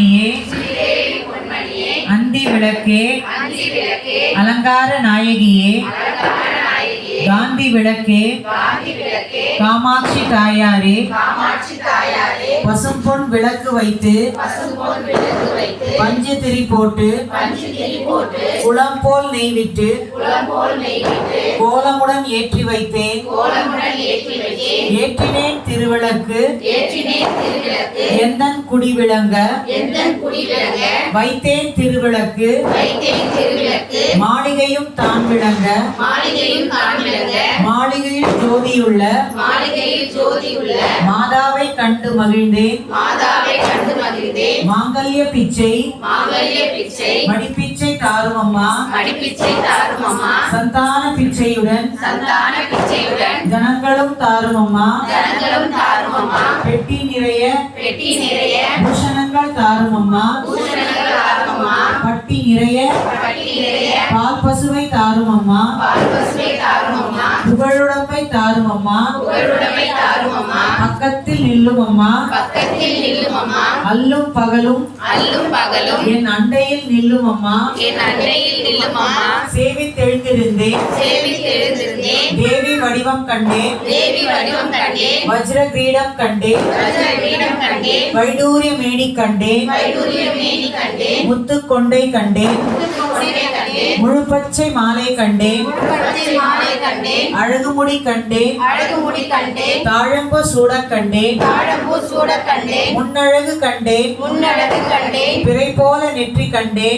பொன்மணியே. அந்தி விளக்கே அலங்கார நாயகியே. காந்தி விளக்கே காமாட்சி தாயாரே. பசும்பொன் விளக்கு வைத்து. பஞ்சு திரி போட்டு. குளம் போல் நெய்விட்டு. கோலமுடன் ஏற்றி வைத்தேன். ஏற்றினேன் திருவிளக்கு. எந்தன் குடி விளங்க. வைத்தேன் திருவிளக்கு. மாளிகையும் தான் விளங்க. மாளிகையில் ஜோதியுள்ள. மாதாவை கண்டு மகிழ்ந்தேன். மாங்கல்ய பிச்சை. மடிப்பிச்சை தாரும் அம்மா. மடிப்பிச்சை தாரும் அம்மா. சந்தான பிச்சையுடன். சந்தான பிச்சையுடன். ஜனங்களும் தாரும் அம்மா. ஜனங்களும் தாரும் அம்மா. பெட்டி நிறைய. பெட்டி நிறைய. பூஷணங்கள் தாரும் அம்மா. பட்டி நிறைய. பால் பசுவை தாரும் அம்மா. புகழுடம்பை தாரும் அம்மா. பக்கத்தில் நில்லும் அம்மா. பக்கத்தில் நில்லும் அம்மா அல்லும் பகலும் அல்லும் பகலும் என் அண்டையில் நில்லும் அம்மா என் அன்னையில் நில்லும் அம்மா சேவித்தெழுந்திருந்தேன் சேவித்தெழுந்திருந்தேன் தேவி வடிவம் கண்டேன். தேவி வடிவம் கண்டேன். வஜ்ர கிரீடம் கண்டேன். வஜ்ர பீடம் கண்டேன். வைடூரிய மேனி கண்டேன். வைடூரிய மேனி கண்டேன். முத்து கொண்டை கண்டேன் கண்டேன். முழு பச்சை மாலை கண்டேன். மாலை கண்டேன். அழகுமுடி கண்டேன். கண்டேன். தாழம்பு சூடக் கண்டேன். தாழம்பூ சூட கண்டேன். முன்னழகு கண்டேன். முன்னழகு கண்டேன். பிறை போல நெற்றி கண்டேன்.